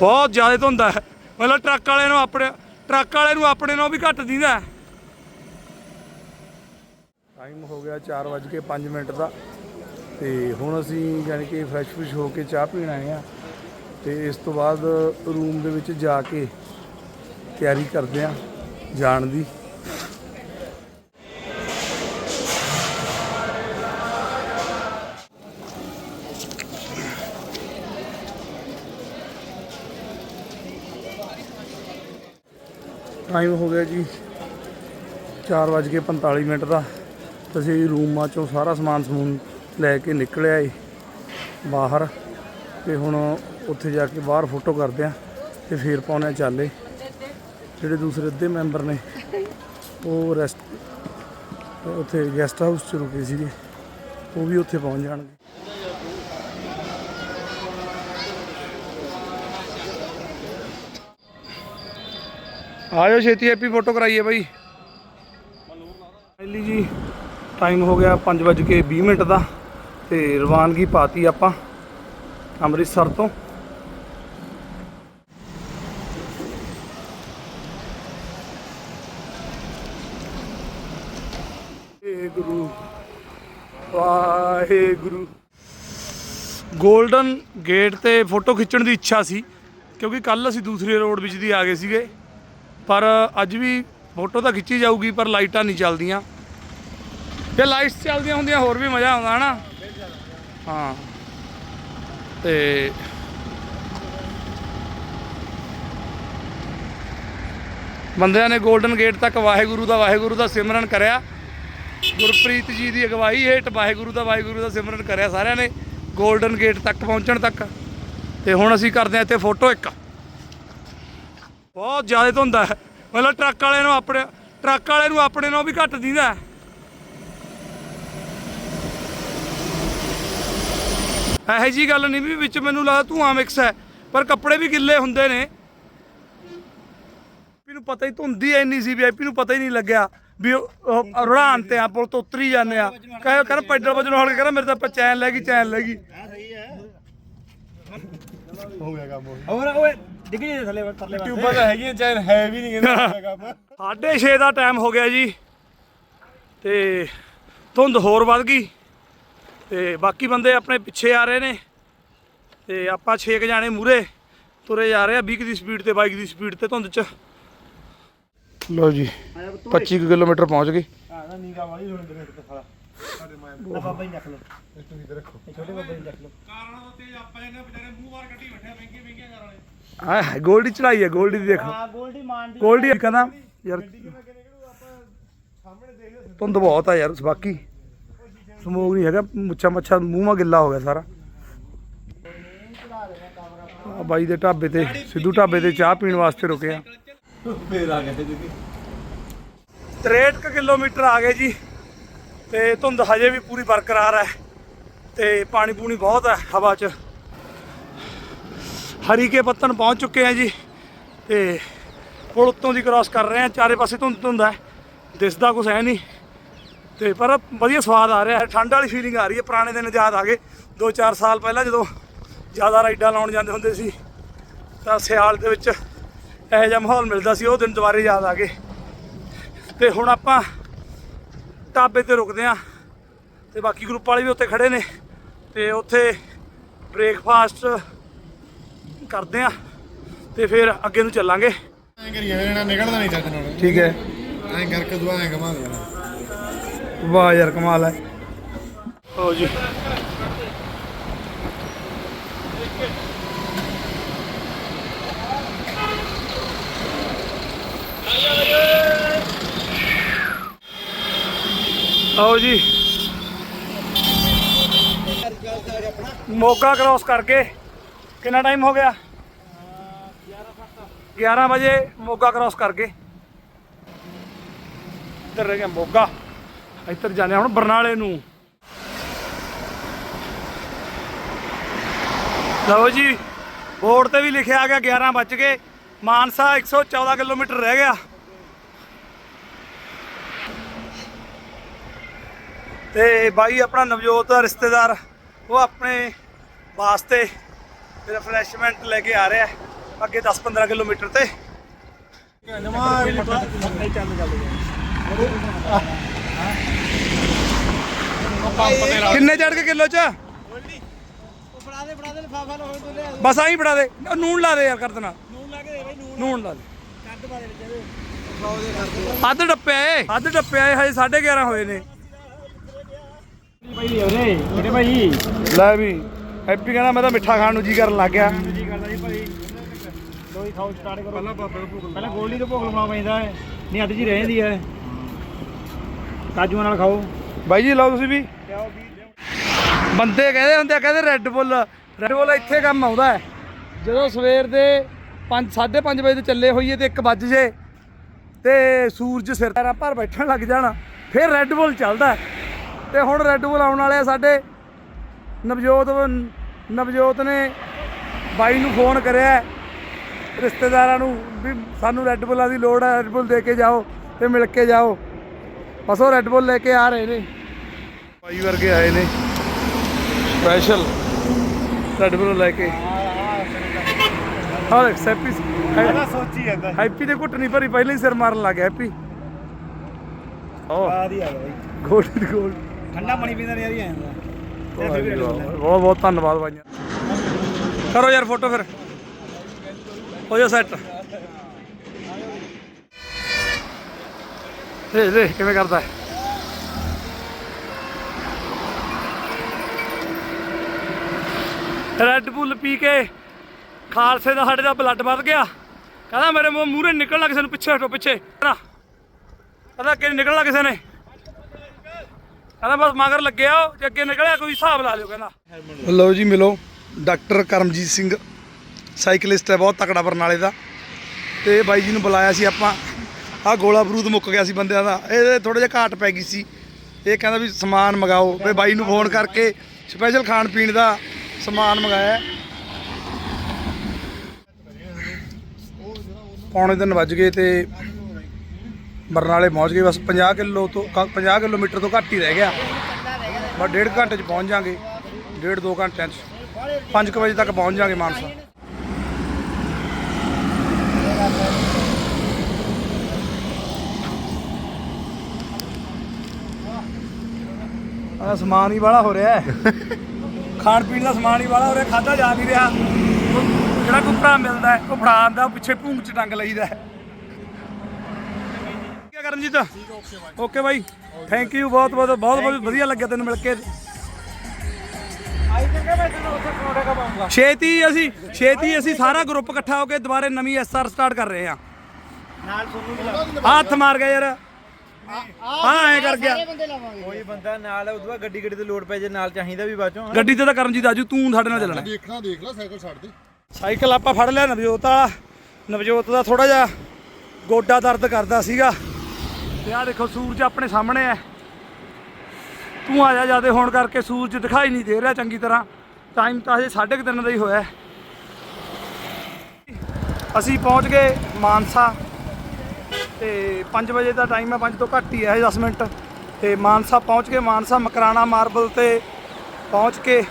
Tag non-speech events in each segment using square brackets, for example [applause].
ਬਹੁਤ ਜ਼ਿਆਦਾ ਧੁੰਦ ਹੈ। ਮਤਲਬ ਟਰੱਕ ਵਾਲੇ ਨੂੰ ਆਪਣੇ ਟਰੱਕ ਵਾਲੇ ਨੂੰ ਆਪਣੇ ਨਾਲੋਂ ਵੀ ਘੱਟ ਦਿੰਦਾ ਟਾਈਮ ਹੋ ਗਿਆ 4:05 ਮਿੰਟ ਦਾ। ਤੇ ਹੁਣ ਅਸੀਂ ਯਾਨੀ ਕਿ ਫਰੈਸ਼ ਫਰੈਸ਼ ਹੋ ਕੇ ਚਾਹ ਪੀਣ ਆਏ ਆ ਤੇ ਇਸ ਤੋਂ ਬਾਅਦ ਰੂਮ ਦੇ ਵਿੱਚ ਜਾ ਕੇ ਤਿਆਰੀ ਕਰਦੇ ਆ ਜਾਣ ਦੀ। ਟਾਈਮ ਹੋ ਗਿਆ ਜੀ 4:45 ਮਿੰਟ ਦਾ। ਤੇ ਅਸੀਂ ਰੂਮਾਂ ਚੋਂ ਸਾਰਾ ਸਮਾਨ ਸਮੂਨ ਲੈ ਕੇ ਨਿਕਲਿਆ ਏ ਬਾਹਰ। ਤੇ ਹੁਣ ਉੱਥੇ ਜਾ ਕੇ ਬਾਹਰ ਫੋਟੋ ਕਰਦੇ ਆ ਤੇ ਫੇਰ ਪਾਉਣੇ ਚਾਲੇ। ਜਿਹੜੇ ਦੂਸਰੇ ਅੱਧੇ ਮੈਂਬਰ ਨੇ, ਉਹ ਰੈਸਟ ਉੱਥੇ ਗੈਸਟ ਹਾਊਸ ਚ ਰੁਕੇ ਸੀਗੇ। ਉਹ ਵੀ ਉੱਥੇ ਪਹੁੰਚ ਜਾਣਗੇ। ਆਜੋ ਛੇਤੀ ਹੈਪੀ ਫੋਟੋ ਕਰਾਈਏ ਬਾਈ। ਪਹਿਲੀ ਜੀ ਟਾਈਮ ਹੋ ਗਿਆ 5:20 ਮਿੰਟ ਦਾ, ਤੇ ਰਵਾਨਗੀ ਪਾਤੀ ਆਪਾਂ ਅੰਮ੍ਰਿਤਸਰ ਤੋਂ। ਵਾਹਿਗੁਰੂ ਵਾਹਿਗੁਰੂ। 골ਡਨ ਗੇਟ ਤੇ ਫੋਟੋ ਖਿੱਚਣ ਦੀ ਇੱਛਾ ਸੀ, ਕਿਉਂਕਿ ਕੱਲ ਅਸੀਂ ਦੂਸਰੇ ਰੋਡ ਵਿੱਚ ਦੀ ਆ ਗਏ ਸੀਗੇ। ਪਰ ਅੱਜ ਵੀ ਫੋਟੋ ਤਾਂ ਖਿੱਚੀ ਜਾਊਗੀ, ਪਰ ਲਾਈਟਾਂ ਨਹੀਂ ਚੱਲਦੀਆਂ। ਜੇ ਲਾਈਟਸ ਚੱਲਦੀਆਂ ਹੁੰਦੀਆਂ, ਹੋਰ ਵੀ ਮਜ਼ਾ ਆਉਂਦਾ, ਹਨਾ? ਹਾਂ। ਤੇ ਬੰਦਿਆਂ ਨੇ 골ਡਨ ਗੇਟ ਤੱਕ ਵਾਹਿਗੁਰੂ ਦਾ ਵਾਹਿਗੁਰੂ ਦਾ ਸਿਮਰਨ ਕਰਿਆ। ਗੁਰਪ੍ਰੀਤ ਜੀ ਦੀ ਅਗਵਾਈ ਹੇਠ ਵਾਹਿਗੁਰੂ ਦਾ ਵਾਹਿਗੁਰੂ ਦਾ ਸਿਮਰਨ ਕਰਿਆ ਸਾਰਿਆਂ ਨੇ 골ਡਨ ਗੇਟ ਤੱਕ ਪਹੁੰਚਣ ਤੱਕ। ਤੇ ਹੁਣ ਅਸੀਂ ਕਰਦੇ ਹਾਂ ਇੱਥੇ ਫੋਟੋ ਇੱਕ। ਬਹੁਤ ਜ਼ਿਆਦਾ ਧੁੰਦ ਹੈ ਮਤਲਬ ਟਰੱਕ ਵਾਲੇ ਨੂੰ ਆਪਣੇ ਟਰੱਕ ਵਾਲੇ ਨੂੰ ਆਪਣੇ ਨਾਲੋਂ ਵੀ ਘੱਟ ਦਿੰਦਾ ਇਹੋ ਜੀ ਗੱਲ ਨਹੀਂ ਵੀ ਵਿੱਚ ਮੈਨੂੰ ਲੱਗਦਾ ਧੂਆਂ ਮਿਕਸ ਹੈ ਪਰ ਕੱਪੜੇ ਵੀ ਗਿੱਲੇ ਹੁੰਦੇ ਨੇ। ਵੀ ਨੂੰ ਪਤਾ ਹੀ ਧੁੰਦੀ ਇੰਨੀ ਸੀ ਵੀਆਈਪੀ ਨੂੰ ਪਤਾ ਹੀ ਨਹੀਂ ਲੱਗਿਆ ਵੀ ਰੜਾਨ ਤੇ ਆ ਪੁਲ ਤੋਂ ਉਤਰੀ ਜਾਂਦੇ ਆ। ਕਹੇ ਕਹਿੰਦਾ ਪੈਡਲ ਵਜਨ ਹੌਲ ਕੇ ਕਹਿੰਦਾ ਮੇਰੇ ਤਾਂ ਚੈਨ ਲੈ ਗਈ ਚੈਨ ਲੈ ਗਈ। ਹੋਰ ਓਏ ਡਿੱਗ ਜੇ ਥੱਲੇ ਥੱਲੇ ਟਿਊਬਾਂ ਤਾਂ ਹੈਗੀਆਂ ਚੈਨ ਹੈ ਵੀ ਨਹੀਂ ਕਹਿੰਦਾ ਹੋਇਆ ਕੰਮ ਸਾਢੇ 6 ਦਾ ਟਾਈਮ ਹੋ ਗਿਆ ਜੀ। ਤੇ ਧੁੰਦ ਹੋਰ ਵੱਧ ਗਈ। ਤੇ ਬਾਕੀ ਬੰਦੇ ਆਪਣੇ ਪਿੱਛੇ ਆ ਰਹੇ ਨੇ। ਤੇ ਆਪਾਂ 6 ਜਾਣੇ ਮੂਰੇ ਤੁਰੇ ਜਾ ਰਹੇ ਆ 20 ਦੀ ਸਪੀਡ ਤੇ ਬਾਈਕ ਦੀ ਸਪੀਡ ਤੇ ਧੁੰਦ ਚ। ਲੋ ਜੀ 25 ਕਿਲੋਮੀਟਰ ਪਹੁੰਚ ਗਏ। ਹਾਂ ਨਾ ਨੀਗਾ ਵਾਲੀ ਹੁਣ ਦੇ ਤੇ ਸਾਲਾ। ਸਾਡੇ ਮਾਂ ਬਾਬਾ ਜੀ ਰੱਖ ਲਓ। ਤੁਸੀਂ ਤੇ ਰੱਖੋ। ਇਹ ਛੋਟੇ ਬਾਬਾ ਜੀ ਰੱਖ ਲਓ। ਆ ਗੋਲਡੀ ਚੜਾਈ ਹੈ ਗੋਲਡੀ ਦੀ ਦੇਖੋ ਹਾਂ ਗੋਲਡੀ ਮਾਨ ਦੀ। ਗੋਲਡੀ ਕਹਿੰਦਾ ਯਾਰ ਧੁੰਦ ਬਹੁਤ ਆ ਯਾਰ ਬਾਕੀ ਸਮੋਗ ਨਹੀਂ ਹੈਗਾ ਮੁੱਛਾ ਮੱਛਾ ਮੂੰਹ ਮਾ ਗਿੱਲਾ ਹੋ ਗਿਆ ਸਾਰਾ। ਆ ਬਾਈ ਦੇ ਢਾਬੇ ਤੇ ਸਿੱਧੂ ਢਾਬੇ ਤੇ ਚਾਹ ਪੀਣ ਵਾਸਤੇ ਰੁਕੇ ਆ। ਫੇਰ ਆ ਗਏ ਤੇ ਜੀ 63 ਕੁ ਕਿਲੋਮੀਟਰ ਆ ਗਏ ਜੀ। ਤੇ ਧੁੰਦ ਹਜੇ ਵੀ ਪੂਰੀ ਬਰਕਰਾਰ ਹੈ ਤੇ ਪਾਣੀ ਪੂਣੀ ਬਹੁਤ ਹੈ ਹਵਾ 'ਚ। ਹਰੀਕੇ ਪੱਤਨ ਪਹੁੰਚ ਚੁੱਕੇ ਆ ਜੀ ਤੇ ਪੁਲ ਉੱਤੋਂ ਦੀ ਕ੍ਰਾਸ ਕਰ ਰਹੇ ਆ, ਚਾਰੇ ਪਾਸੇ ਧੁੰਦ ਧੁੰਦ ਹੈ, ਦਿਸਦਾ ਕੁਛ ਹੈ ਨਹੀਂ। ਤੇ ਪਰ ਵਧੀਆ ਸਵਾਦ ਆ ਰਿਹਾ ਹੈ, ਠੰਡ ਵਾਲੀ ਫੀਲਿੰਗ ਆ ਰਹੀ ਹੈ, ਪੁਰਾਣੇ ਦਿਨ ਯਾਦ ਆ ਗਏ। 2-4 ਸਾਲ ਪਹਿਲਾਂ ਜਦੋਂ ਜ਼ਿਆਦਾ ਰਾਈਡਾਂ ਲਾਉਣ ਜਾਂਦੇ ਹੁੰਦੇ ਸੀ, ਤਾਂ ਸਿਆਲ ਦੇ ਵਿੱਚ ਇਹੋ ਜਿਹਾ ਮਾਹੌਲ ਮਿਲਦਾ ਸੀ, ਉਹ ਦਿਨ ਦੁਬਾਰੇ ਯਾਦ ਆ ਗਏ। ਤੇ ਹੁਣ ਆਪਾਂ ਢਾਬੇ ਤੇ ਰੁਕਦੇ ਆ। ਤੇ ਬਾਕੀ ਗਰੁੱਪ ਵਾਲੇ ਵੀ ਉੱਥੇ ਖੜੇ ਨੇ। ਤੇ ਉੱਥੇ ਬ੍ਰੇਕਫਾਸਟ ਕਰਦੇ ਆ। ਤੇ ਫਿਰ ਅੱਗੇ ਨੂੰ ਚੱਲਾਂਗੇ। ਐਂ ਇਹਨਾਂ ਨਿਕਲਦਾ ਨਹੀਂ ਚੱਜ ਨਾਲ। ਠੀਕ ਹੈ। ਐਂ ਕਰਕੇ ਦੁਆ ਐਂ ਘਮਾ ਦੇਣਾ ਵਾਹ ਯਾਰ ਕਮਾਲ ਹੈ। ਹੋ ਜੀ। ਆਓ ਜੀ। ਮੋਗਾ ਕ੍ਰਾਸ ਕਰਕੇ। ਕਿੰਨਾ ਟਾਈਮ ਹੋ ਗਿਆ? 11 ਵਜੇ ਮੋਗਾ ਕ੍ਰਾਸ ਕਰਕੇ। ਇੱਧਰ ਰਹਿ ਗਿਆ ਮੋਗਾ ਇੱਧਰ ਜਾਂਦੇ ਹਾਂ ਹੁਣ ਬਰਨਾਲੇ ਨੂੰ। ਲਓ ਜੀ, ਬੋਰਡ ਤੇ ਵੀ ਲਿਖਿਆ ਆ ਗਿਆ 11 ਵੱਜ ਕੇ। ਮਾਨਸਾ 114 ਕਿਲੋਮੀਟਰ ਰਹਿ ਗਿਆ। ਤੇ ਬਾਈ ਆਪਣਾ ਨਵਜੋਤ ਦਾ ਰਿਸ਼ਤੇਦਾਰ, ਉਹ ਆਪਣੇ ਵਾਸਤੇ ਰਿਫਰੈਸ਼ਮੈਂਟ ਲੈ ਕੇ ਆ ਰਿਹਾ ਅੱਗੇ 10-15 ਕਿਲੋਮੀਟਰ ਤੇ। ਕਿੰਨੇ ਚੜ ਕੇ ਕਿਲੋ ਚ? ਬਸ ਆਹੀ ਫੜਾ ਦੇ, ਉਹ ਨੂਣ ਲਾ ਦੇ ਯਾਰ ਕਰ ਦੇਣਾ। ਨੂਣ ਲਾ ਦੇ। ਅੱਧ ਡੱਪਿਆ ਏ ਅੱਧ ਡੱਪਿਆ ਏ ਹਜੇ 11:30 ਹੋਏ ਨੇ। ਭਾਈ ਉਹਨੇ ਮੇਰੇ ਭਾਈ ਲੈ ਵੀ ਹੈਪੀ ਕਹਿੰਦਾ ਮੈਂ ਤਾਂ ਮਿੱਠਾ ਖਾਣ ਨੂੰ ਜੀ ਕਰਨ ਲੱਗ ਗਿਆ। ਜੀ ਕਰਦਾ ਜੀ ਭਾਈ ਲੋਈ ਖਾਓ ਸਟਾਰਟ ਕਰੋ ਪਹਿਲਾਂ ਬਾਬੇ ਨੂੰ ਭੋਗ ਪਹਿਲਾਂ ਗੋਲਡੀ ਤੋਂ ਭੋਗ ਲਵਾਉਣਾ ਪੈਂਦਾ ਹੈ। ਨਹੀਂ ਅੱਧ ਜੀ ਰਹਿੰਦੀ ਹੈ। ਕਾਜੂਆਂ ਨਾਲ ਖਾਓ। ਬਾਈ ਜੀ ਲਓ ਤੁਸੀਂ ਵੀ। ਬੰਦੇ ਕਹਿੰਦੇ ਹੁੰਦੇ ਆ ਕਹਿੰਦੇ ਰੈੱਡ ਬੁੱਲ ਰੈੱਡ ਬੁੱਲ ਇੱਥੇ ਕੰਮ ਆਉਂਦਾ ਹੈ। ਜਦੋਂ ਸਵੇਰ ਦੇ 5 5:30 ਵਜੇ ਤੋਂ ਚੱਲੇ ਹੋਈਏ ਤੇ 1 ਵੱਜ ਜੇ ਤੇ ਸੂਰਜ ਸਿਰ ਤੇ ਭਰ ਬੈਠਣ ਲੱਗ ਜਾਣਾ ਫਿਰ ਰੈੱਡ ਬੁੱਲ ਚੱਲਦਾ। ਤੇ ਹੁਣ ਰੈੱਡ ਬੁੱਲ ਆਉਣ ਵਾਲੇ ਆ ਸਾਡੇ। ਨਵਜੋਤ ਨਵਜੋਤ ਨੇ ਬਾਈ ਨੂੰ ਫੋਨ ਕਰਿਆ। ਰਿਸ਼ਤੇਦਾਰਾਂ ਨੂੰ ਵੀ ਸਾਨੂੰ ਰੈੱਡ ਬੁੱਲਾਂ ਦੀ ਲੋੜ ਹੈ ਰੈੱਡ ਬੁੱਲ ਦੇ ਕੇ ਜਾਓ ਤੇ ਮਿਲ ਕੇ ਜਾਓ। ਬਸ ਉਹ ਰੈੱਡ ਬੁੱਲ ਲੈ ਕੇ ਆ ਰਹੇ ਨੇ। ਬਾਈ ਵਰਗੇ ਆਏ ਨੇ। ਸਪੈਸ਼ਲ ਰੈੱਡ ਬੁੱਲ ਲੈ ਕੇ। ਹਾਂ ਸੈਪੀ ਪਹਿਲਾਂ ਸੋਚੀ ਜਾਂਦਾ। ਹੈਪੀ ਦੇ ਘੁੱਟ ਨਹੀਂ ਭਰੀ ਪਹਿਲਾਂ ਹੀ ਸਿਰ ਮਾਰਨ ਲੱਗ ਗਿਆ ਹੈਪੀ ਓ ਆ ਗਿਆ ਭਾਈ ਗੋਲਡ ਗੋਲਡ ਠੰਡਾ ਪਾਣੀ ਪੀਂਦਾ ਨਹੀਂ ਆ ਜਾਂਦਾ ਬਹੁਤ ਬਹੁਤ ਧੰਨਵਾਦ ਬਾਈਆਂ ਕਰੋ ਯਾਰ ਫੋਟੋ ਫਿਰ। ਹੋ ਜਾ ਸੈੱਟ ਦੇ ਦੇ ਕਿਵੇਂ ਕਰਦਾ ਰੈੱਡ ਬੁੱਲ ਪੀ ਕੇ ਖਾਲਸੇ ਦਾ ਸਾਡੇ ਦਾ ਬਲੱਡ ਵੱਧ ਗਿਆ। ਕਹਿੰਦਾ ਮੇਰੇ ਮੂੰਹ ਮੂਹਰੇ ਨਿਕਲਣਾ ਕਿਸੇ ਨੂੰ ਪਿੱਛੇ ਹਟੋ ਪਿੱਛੇ। ਕਹਿੰਦਾ ਨੀ ਨਿਕਲਣਾ ਕਿਸੇ ਨੇ? ਕਹਿੰਦਾ ਬਸ ਮਗਰ ਲੱਗਿਆ ਤੇ ਅੱਗੇ ਨਿਕਲਿਆ ਕੋਈ ਹਿਸਾਬ ਲਾ ਲਿਓ ਕਹਿੰਦਾ। ਲਓ ਜੀ ਮਿਲੋ, ਡਾਕਟਰ ਕਰਮਜੀਤ ਸਿੰਘ ਸਾਈਕਲਿਸਟ ਹੈ, ਬਹੁਤ ਤਕੜਾ ਬਰਨਾਲੇ ਦਾ। ਤੇ ਬਾਈ ਜੀ ਨੂੰ ਬੁਲਾਇਆ ਸੀ ਆਪਾਂ, ਆਹ ਗੋਲਾ ਬਰੂਦ ਮੁੱਕ ਗਿਆ ਸੀ ਬੰਦਿਆਂ ਦਾ। ਇਹ ਥੋੜਾ ਜਿਹਾ ਘਾਟ ਪੈ ਗਈ ਸੀ। ਇਹ ਕਹਿੰਦਾ ਵੀ ਸਮਾਨ ਮੰਗਾਓ। ਤੇ ਬਾਈ ਨੂੰ ਫੋਨ ਕਰਕੇ ਸਪੈਸ਼ਲ ਖਾਣ ਪੀਣ ਦਾ ਸਮਾਨ ਮੰਗਾਇਆ। ਹੈ। ਪੌਣੇ ਦਿਨ ਵੱਜ ਗਏ ਤੇ ਬਰਨਾਲੇ ਪਹੁੰਚ ਗਏ ਬਸ 50 ਕਿਲੋ ਤੋਂ ਕ- 50 ਕਿਲੋਮੀਟਰ ਤੋਂ ਘੱਟ ਹੀ ਰਹਿ ਗਿਆ। ਬਸ ਡੇਢ ਘੰਟੇ ਚ ਪਹੁੰਚ ਜਾਾਂਗੇ ਡੇਢ ਦੋ ਘੰਟਿਆਂ ਚ। 5 ਵਜੇ ਤੱਕ ਪਹੁੰਚ ਜਾਾਂਗੇ ਮਾਨਸਾ। ਆ ਸਮਾਨ ਹੀ ਵਾਲਾ ਹੋ ਰਿਹਾ ਹੈ। [laughs] ਖਾਣ ਪੀਣ ਦਾ ਸਮਾਨ ਹੀ ਵਾਲਾ ਹੋ ਰਿਹਾ ਖਾਦਾ ਜਾ ਨਹੀਂ ਰਿਹਾ। ਉਹ ਜਿਹੜਾ ਕੁੱਪੜਾ ਮਿਲਦਾ ਹੈ, ਉਹ ਫੜਾ ਆਂਦਾ ਪਿੱਛੇ ਭੂੰਗ ਚ ਟੰਗ ਲਈਦਾ ਹੈ। ਕੀ Karanjit okay bye. Thank you ਬਹੁਤ ਬਹੁਤ ਬਹੁਤ ਬਹੁਤ ਵਧੀਆ ਲੱਗਿਆ ਤੈਨੂੰ ਮਿਲ ਕੇ। ਛੇਤੀ ਅਸੀਂ ਛੇਤੀ ਅਸੀਂ ਸਾਰਾ ਗਰੁੱਪ ਇਕੱਠਾ ਹੋ ਕੇ ਦੁਬਾਰੇ ਨਵੀਂ ਐਸਆਰ ਸਟਾਰਟ ਕਰ ਰਹੇ ਹਾਂ। ਨਾਲ ਲਾ ਹੱਥ ਮਾਰ ਗਿਆ ਯਾਰ। ਹਾਂ ਐ ਕਰ ਗਿਆ। ਕੋਈ ਬੰਦਾ ਨਾਲ ਉਦੋਂ ਬਾਅਦ ਗੱਡੀ ਗੱਡੀ ਤੇ ਲੋਡ ਪੈ ਜੇ ਨਾਲ ਚਾਹੀਦਾ ਵੀ ਬਾਚੋਂ ਗੱਡੀ ਤੇ ਤਾਂ ਕਰਮਜੀਤ ਆਜੂ ਤੂੰ ਸਾਡੇ ਨਾਲ ਚੱਲਣਾ। ਦੇਖਣਾ ਦੇਖ ਲੈ ਸਾਈਕਲ ਛੱਡ ਦੇ। ਸਾਈਕਲ ਆਪਾਂ ਫੜ ਲਿਆ ਨਵਜੋਤ ਵਾਲਾ ਨਵਜੋਤ ਦਾ ਥੋੜਾ ਜਿਹਾ ਗੋਡਾ ਦਰਦ ਕਰਦਾ ਸੀਗਾ। ਤੇ ਆਹ ਦੇਖੋ, ਸੂਰਜ ਆਪਣੇ ਸਾਹਮਣੇ ਹੈ। ਤੂੰ ਆ ਜਾ ਜਿਆਦੇ ਹੋਣ ਕਰਕੇ ਸੂਰਜ ਦਿਖਾਈ ਨਹੀਂ ਦੇ ਰਿਹਾ ਚੰਗੀ ਤਰ੍ਹਾਂ। ਟਾਈਮ ਤਾਂ ਹਜੇ 3:30 ਦਾ ਹੀ ਹੋਇਆ ਅਸੀਂ ਪਹੁੰਚ ਗਏ ਮਾਨਸਾ। ਤੇ 5 ਵਜੇ ਦਾ ਟਾਈਮ ਹੈ 5 ਤੋਂ ਘੱਟ ਹੀ ਹੈ ਹਜੇ 10 ਮਿੰਟ। ਤੇ ਮਾਨਸਾ ਪਹੁੰਚ ਕੇ ਮਾਨਸਾ ਮਕਰਾਣਾ ਮਾਰਬਲ ਤੇ ਪਹੁੰਚ ਕੇ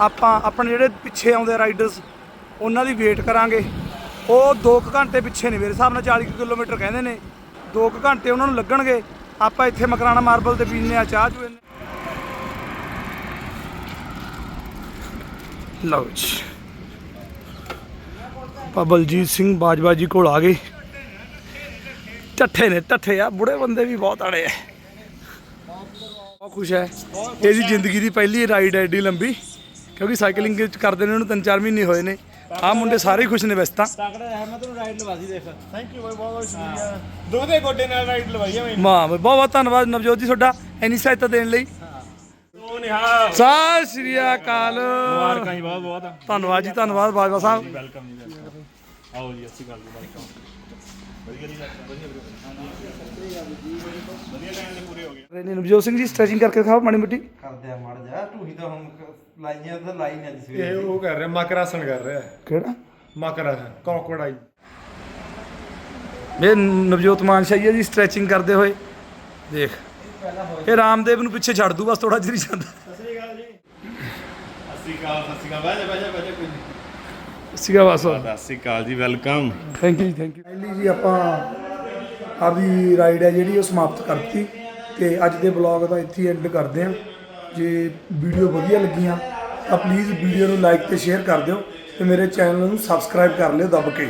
ਆਪਾਂ ਆਪਣੇ ਜਿਹੜੇ ਪਿੱਛੇ ਆਉਂਦੇ ਰਾਈਡਰਸ ਉਹਨਾਂ ਦੀ ਵੇਟ ਕਰਾਂਗੇ। ਉਹ 2 ਘੰਟੇ ਪਿੱਛੇ ਨੇ, ਮੇਰੇ ਹਿਸਾਬ ਨਾਲ 40 ਕੁ ਕਿਲੋਮੀਟਰ ਕਹਿੰਦੇ ਨੇ। 2 ਘੰਟੇ ਉਹਨਾਂ ਨੂੰ ਲੱਗਣਗੇ ਆਪਾਂ ਇੱਥੇ ਮਕਰਾਣਾ ਮਾਰਬਲ ਤੇ ਪੀਨੇ ਆ ਚਾਹ ਚੂਏ ਲਓ ਜੀ। ਆਪਾਂ ਬਲਜੀਤ ਸਿੰਘ ਬਾਜਵਾ ਜੀ ਕੋਲ ਆ ਗਏ। ਟੱਠੇ ਨੇ ਟੱਠੇ ਆ ਬੁੜੇ ਬੰਦੇ ਵੀ ਬਹੁਤ ਆੜੇ ਆ। ਬਹੁਤ ਖੁਸ਼ ਹੈ। ਇਹਦੀ ਜ਼ਿੰਦਗੀ ਦੀ ਪਹਿਲੀ ਰਾਈਡ ਏਡੀ ਲੰਬੀ ਕਿਉਂਕਿ ਸਾਈਕਲਿੰਗ ਕਰਦੇ ਨੇ ਉਹਨੂੰ ਤਿੰਨ ਚਾਰ ਮਹੀਨੇ ਹੋਏ ਨੇ। ਆਹ ਮੁੰਡੇ ਸਾਰੇ ਹੀ ਖੁਸ਼ ਨੇ ਵੈਸੇ ਤਾਂ। ਤਕੜਾ ਹੈ ਮੈਂ ਰਾਈਡ ਲਵਾ ਸੀ ਦੇਖ। ਥੈਂਕ ਯੂ ਬਹੁਤ ਬਹੁਤ ਸ਼ੁਕਰੀਆ। ਦੋਦੇ ਗੋਡੇ ਨਾਲ ਰਾਈਡ ਲਵਾਈ ਆ ਮੈਂ। ਮਾਂ ਬਹੁਤ ਬਹੁਤ ਧੰਨਵਾਦ ਨਵਜੋਤ ਜੀ ਤੁਹਾਡਾ ਇੰਨੀ ਸਹਾਇਤਾ ਦੇਣ ਲਈ। ਸਤਿ ਸ੍ਰੀ ਅਕਾਲ। ਮੁਬਾਰਕਾਂ ਜੀ ਬਹੁਤ ਬਹੁਤ ਧੰਨਵਾਦ ਜੀ ਧੰਨਵਾਦ ਬਾਜਵਾ ਸਾਹਿਬ। ਵੈਲਕਮ ਜੀ ਆਓ ਜੀ ਅੱਛੀ ਗੱਲ ਜੀ ਵੈਲਕਮ ਨੇ ਨਵਜੋਤ ਸਿੰਘ ਜੀ ਸਟ੍ਰੈਚਿੰਗ ਕਰਕੇ ਦਿਖਾਓ ਮਾੜੀ ਮੋਟੀ। ਕਰਦੇ ਆ ਮੜ ਜਾ ਢੂਹੀ ਤਾਂ ਹੁਣ ਲਾਈਆਂ ਤਾਂ ਲਾਈ ਨਹੀਂ ਅੱਜ ਸਵੇਰੇ। ਇਹ ਉਹ ਕਰ ਰਿਹਾ ਮਕਰਾਸਨ ਕਰ ਰਿਹਾ। ਕਿਹੜਾ? ਮਕਰਾਸਨ ਕੌਕੜਾਈ। ਇਹ ਨਵਜੋਤ ਮਾਨਸ਼ਾਹੀ ਹੈ ਜੀ ਸਟ੍ਰੈਚਿੰਗ ਕਰਦੇ ਹੋਏ। ਦੇਖ। ਇਹ ਰਾਮਦੇਵ ਨੂੰ ਪਿੱਛੇ ਛੱਡ ਦੂ ਬਸ ਥੋੜਾ ਜਿਹਾ ਜਾਂਦਾ। ਸਤਿ ਸ਼੍ਰੀ ਅਕਾਲ ਸਤਿ ਸ਼੍ਰੀ ਅਕਾਲ ਬਹਿ ਜਾ ਬਹਿ ਜਾ ਬਹਿ ਜਾ ਕੋਈ ਸੀਗਾ ਬਸ। ਸਤਿ ਸ਼੍ਰੀ ਅਕਾਲ ਜੀ welcome. Thank you thank you finally ਜੀ ਆਪਾਂ ਆਪਦੀ ਰਾਈਡ ਹੈ ਜਿਹੜੀ ਉਹ ਸਮਾਪਤ ਕਰਤੀ ਤੇ ਅੱਜ ਦੇ ਬਲੌਗ ਦਾ ਇੱਥੇ ਐਂਡ ਕਰਦੇ ਹਾਂ। ਜੇ ਵੀਡੀਓ ਵਧੀਆ ਲੱਗੀਆਂ ਤਾਂ ਪਲੀਜ਼ ਵੀਡੀਓ ਨੂੰ ਲਾਈਕ ਤੇ ਸ਼ੇਅਰ ਕਰ ਦਿਓ ਤੇ ਮੇਰੇ ਚੈਨਲ ਨੂੰ ਸਬਸਕ੍ਰਾਈਬ ਕਰ ਲਿਓ ਦੱਬ ਕੇ।